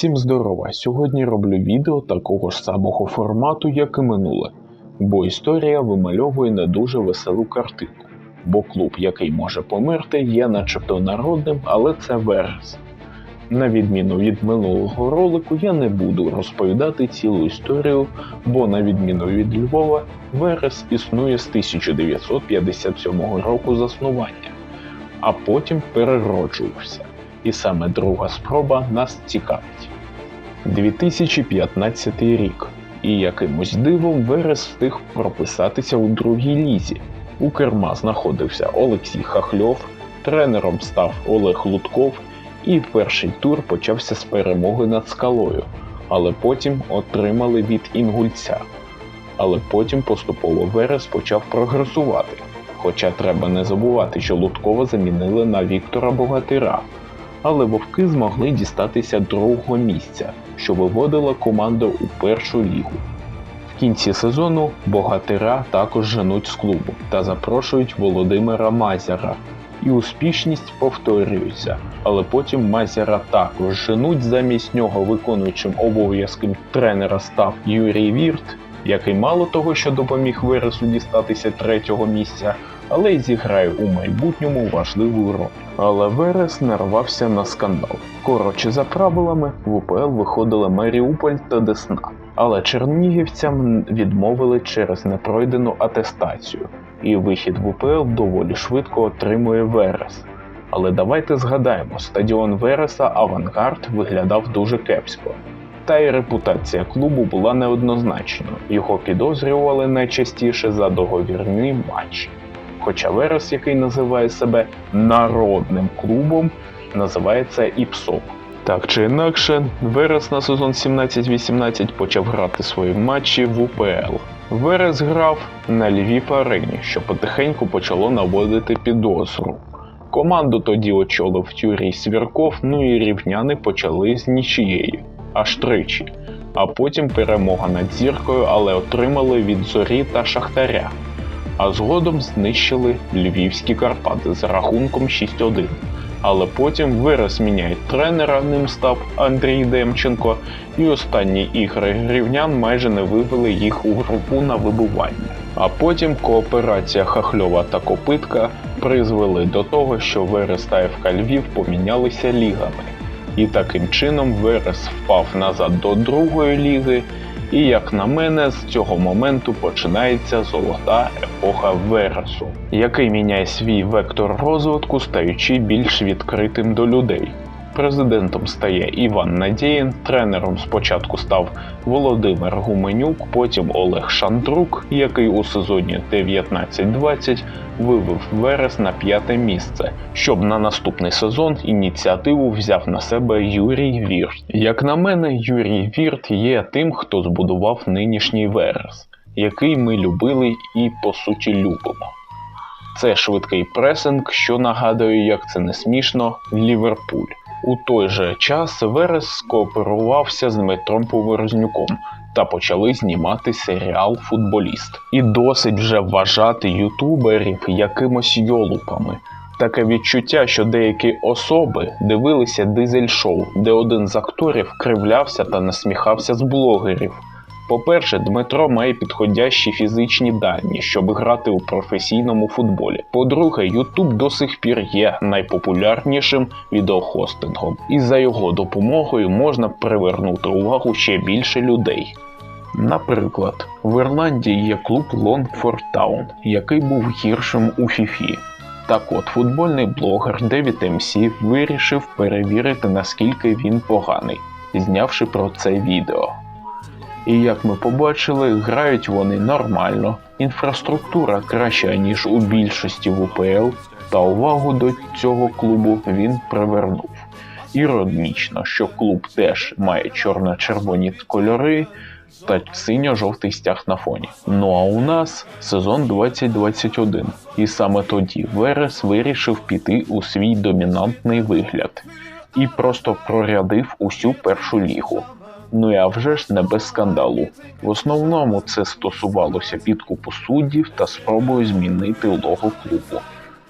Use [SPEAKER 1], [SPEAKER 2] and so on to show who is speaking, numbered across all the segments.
[SPEAKER 1] Всім здорова! Сьогодні роблю відео такого ж самого формату, як і минуле, бо історія вимальовує не дуже веселу картину. Бо клуб, який може померти, є начебто народним, але це Верес. На відміну від минулого ролику, я не буду розповідати цілу історію, бо на відміну від Львова, Верес існує з 1957 року заснування, а потім перероджувався. І саме друга спроба нас цікавить. 2015 рік. І якимось дивом Верес встиг прописатися у другій лізі. У керма знаходився Олексій Хахльов, тренером став Олег Лутков, і перший тур почався з перемоги над скалою, але потім отримали від Інгульця. Але потім поступово Верес почав прогресувати. Хоча треба не забувати, що Луткова замінили на Віктора Богатира, але вовки змогли дістатися другого місця, що виводило команду у першу лігу. В кінці сезону богатира також женуть з клубу та запрошують Володимира Мазяра. І успішність повторюється, але потім Мазяра також женуть замість нього виконуючим обов'язки тренера став Юрій Вірт, який мало того, що допоміг Вересу дістатися третього місця, але й зіграє у майбутньому важливу роль. Але Верес нарвався на скандал. Коротше, за правилами, в УПЛ виходили Маріуполь та Десна. Але чернігівцям відмовили через непройдену атестацію, і вихід в УПЛ доволі швидко отримує Верес. Але давайте згадаємо, стадіон Вереса Авангард виглядав дуже кепсько. Та й репутація клубу була неоднозначною. Його підозрювали найчастіше за договірні матчі. Хоча Верес, який називає себе народним клубом, називається ІПСО. Так чи інакше, Верес на сезон 17-18 почав грати свої матчі в УПЛ. Верес грав на Львів арені, що потихеньку почало наводити підозру. Команду тоді очолив Юрій Свірков, ну і рівняни почали з нічією, аж тричі. А потім перемога над зіркою, але отримали від зорі та шахтаря. А згодом знищили львівські Карпати з рахунком 6-1. Але потім вираз міняє тренера, ним став Андрій Демченко, і останні ігри рівнян майже не вивели їх у групу на вибування. А потім кооперація Хахльова та Копитка призвели до того, що Верес та ФК Львів помінялися лігами. І таким чином Верес впав назад до другої ліги. І як на мене, з цього моменту починається золота епоха Вересу, який міняє свій вектор розвитку, стаючи більш відкритим до людей. Президентом стає Іван Надєєн, тренером спочатку став Володимир Гуменюк, потім Олег Шандрук, який у сезоні 19-20 вивів Верес на п'яте місце, щоб на наступний сезон ініціативу взяв на себе Юрій Вірт. Як на мене, Юрій Вірт є тим, хто збудував нинішній Верес, який ми любили і по суті любимо. Це швидкий пресинг, що нагадує, як це не смішно, Ліверпуль. У той же час Верес скооперувався з Дмитром Поворознюком та почали знімати серіал Футболіст. І досить вже вважати ютуберів якимось йолупами. Таке відчуття, що деякі особи дивилися дизель-шоу, де один з акторів кривлявся та насміхався з блогерів. По-перше, Дмитро має підходящі фізичні дані, щоб грати у професійному футболі. По-друге, YouTube до сих пір є найпопулярнішим відеохостингом, і за його допомогою можна привернути увагу ще більше людей. Наприклад, в Ірландії є клуб Longford Town, який був гіршим у FIFA. Так от, футбольний блогер Девід МС вирішив перевірити, наскільки він поганий, знявши про це відео. І як ми побачили, грають вони нормально, інфраструктура краща, ніж у більшості в УПЛ, та увагу до цього клубу він привернув. Іронічно, що клуб теж має чорно-червоні кольори та синьо-жовтий стяг на фоні. Ну а у нас сезон 2021, і саме тоді Верес вирішив піти у свій домінантний вигляд і просто прорядив усю першу лігу. Ну і вже ж не без скандалу. В основному це стосувалося підкупу суддів та спробою змінити лого клубу.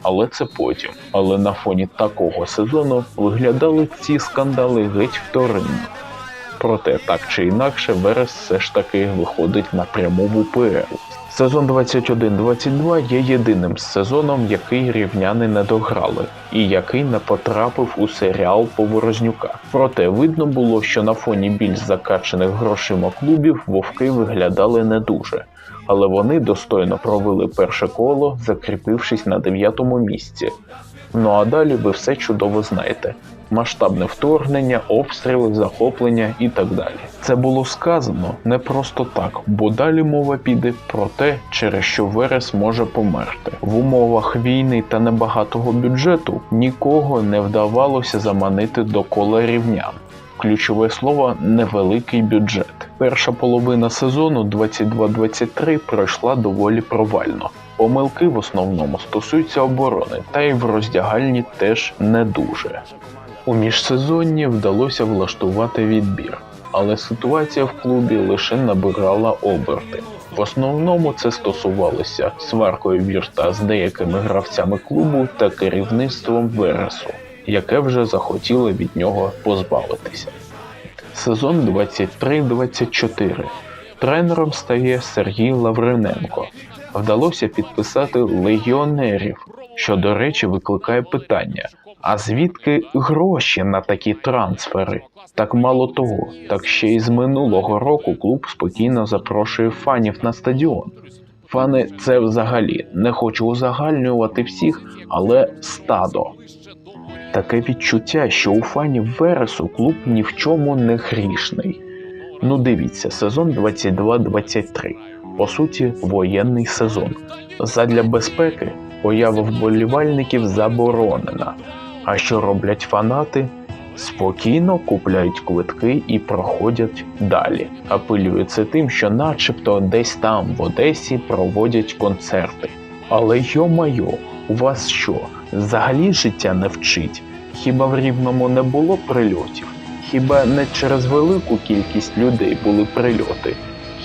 [SPEAKER 1] Але це потім. Але на фоні такого сезону виглядали ці скандали геть вторинно. Проте так чи інакше Верес все ж таки виходить на пряму в УПЛ. Сезон 21-22 є єдиним сезоном, який рівняни не дограли, і який не потрапив у серіал Поворознюка. Проте видно було, що на фоні більш закачених грошима клубів вовки виглядали не дуже, але вони достойно провели перше коло, закріпившись на дев'ятому місці. Ну а далі ви все чудово знаєте: масштабне вторгнення, обстріли, захоплення і так далі. Це було сказано не просто так, бо далі мова піде про те, через що Верес може померти. В умовах війни та небагатого бюджету нікого не вдавалося заманити до кола рівнян. Ключове слово невеликий бюджет. Перша половина сезону 22-23 пройшла доволі провально. Помилки в основному стосуються оборони, та й в роздягальні теж не дуже. У міжсезонні вдалося влаштувати відбір, але ситуація в клубі лише набирала оберти. В основному це стосувалося сваркою вірта з деякими гравцями клубу та керівництвом Вересу, яке вже захотіло від нього позбавитися. Сезон 23-24. Тренером стає Сергій Лавриненко. Вдалося підписати легіонерів, що, до речі, викликає питання: а звідки гроші на такі трансфери? Так мало того, так ще й з минулого року клуб спокійно запрошує фанів на стадіон. Фани це взагалі не хочу узагальнювати всіх, але стадо. Таке відчуття, що у фанів Вересу клуб ні в чому не грішний. Ну дивіться, сезон 22-23. По суті, воєнний сезон. Задля безпеки поява вболівальників заборонена. А що роблять фанати? Спокійно купляють квитки і проходять далі. Апелюється тим, що начебто десь там, в Одесі, проводять концерти. Але йо-майо, у вас що, взагалі життя не вчить? Хіба в Рівному не було прильотів? Хіба не через велику кількість людей були прильоти?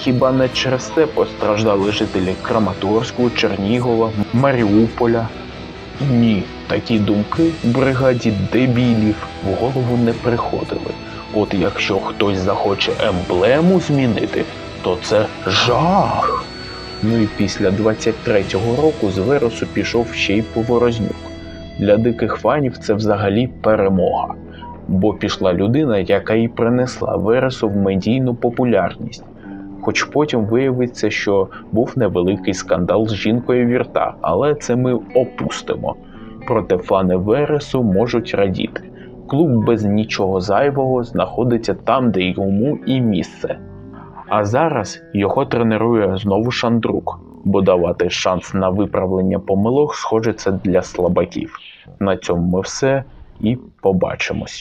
[SPEAKER 1] Хіба не через це постраждали жителі Краматорську, Чернігова, Маріуполя? Ні, такі думки бригаді дебілів в голову не приходили. От якщо хтось захоче емблему змінити, то це жах. Ну і після 23-го року з Вересу пішов ще й Поворознюк. Для диких фанів це взагалі перемога, бо пішла людина, яка і принесла Вересу в медійну популярність. Хоч потім виявиться, що був невеликий скандал з жінкою вірта, але це ми опустимо. Проте фани Вересу можуть радіти. Клуб без нічого зайвого знаходиться там, де йому і місце. А зараз його тренує знову Шандрук, бо давати шанс на виправлення помилок, схоже, це для слабаків. На цьому ми все і побачимось.